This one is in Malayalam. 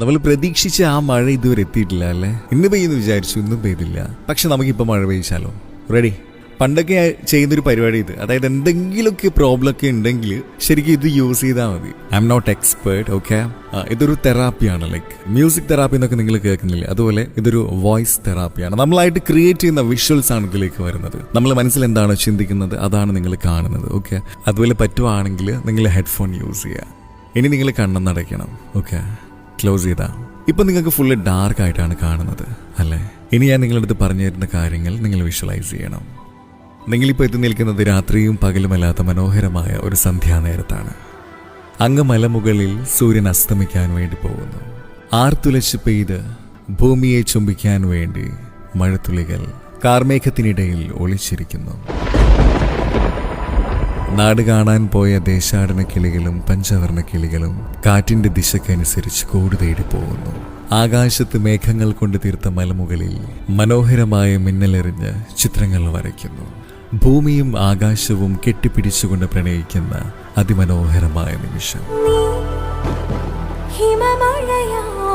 നമ്മൾ പ്രതീക്ഷിച്ച ആ മഴ ഇതുവരെ എത്തിയിട്ടില്ല അല്ലേ? ഇന്ന് പെയ്യുന്നു വിചാരിച്ചു ഇന്നും പെയ്തില്ല. പക്ഷെ നമുക്കിപ്പോൾ മഴ പെയ്ച്ചാലോ? റെഡി പണ്ടൊക്കെ ചെയ്യുന്നൊരു പരിപാടി ഇത്. അതായത് എന്തെങ്കിലുമൊക്കെ പ്രോബ്ലം ഒക്കെ ഉണ്ടെങ്കിൽ ശരിക്കും ഇത് യൂസ് ചെയ്താൽ മതി. I'm not expert okay ഇതൊരു തെറാപ്പിയാണ് ലൈക്ക് മ്യൂസിക് തെറാപ്പി എന്നൊക്കെ നിങ്ങൾ കേൾക്കുന്നില്ലേ? അതുപോലെ ഇതൊരു വോയിസ് തെറാപ്പിയാണ് നമ്മളായിട്ട് ക്രിയേറ്റ് ചെയ്യുന്ന വിഷ്വൽസ് ആണ് ഇതിലേക്ക് വരുന്നത്. നമ്മൾ മനസ്സിൽ എന്താണോ ചിന്തിക്കുന്നത് അതാണ് നിങ്ങൾ കാണുന്നത് ഓക്കെ അതുപോലെ പറ്റുവാണെങ്കിൽ നിങ്ങൾ ഹെഡ്ഫോൺ യൂസ് ചെയ്യുക. ഇനി നിങ്ങൾ കണ്ണെന്നടയ്ക്കണം ഓക്കെ ക്ലോസ് ചെയ്താ. ഇപ്പൊ നിങ്ങൾക്ക് ഫുള്ള് ഡാർക്ക് ആയിട്ടാണ് കാണുന്നത് അല്ലേ? ഇനി ഞാൻ നിങ്ങളുടെ അടുത്ത് പറഞ്ഞു തരുന്ന കാര്യങ്ങൾ നിങ്ങൾ വിഷ്വലൈസ് ചെയ്യണം. നിങ്ങളിപ്പോൾ എത്തി നിൽക്കുന്നത് രാത്രിയും പകലുമല്ലാത്ത മനോഹരമായ ഒരു സന്ധ്യാനേരത്താണ്. അങ്ങ് മലമുകളിൽ സൂര്യൻ അസ്തമിക്കാൻ വേണ്ടി പോകുന്നു. ആർത്തുലച്ച് പെയ്ത് ഭൂമിയെ ചുംബിക്കാൻ വേണ്ടി മഴത്തുള്ളികൾ കാർമേഘത്തിനിടയിൽ ഒളിച്ചിരിക്കുന്നു. നാട് കാണാൻ പോയ ദേശാടന കിളികളും പഞ്ചവർണ കിളികളും കാറ്റിന്റെ ദിശക്കനുസരിച്ച് കൂട് തേടി പോകുന്നു. ആകാശത്ത് മേഘങ്ങൾ കൊണ്ട് തീർത്ത മലമുകളിൽ മനോഹരമായ മിന്നലെറിഞ്ഞ് ചിത്രങ്ങൾ വരയ്ക്കുന്നു. ഭൂമിയും ആകാശവും കെട്ടിപ്പിടിച്ചുകൊണ്ട് പ്രണയിക്കുന്ന അതിമനോഹരമായ നിമിഷം. ഹിമമഴയായി വരൂ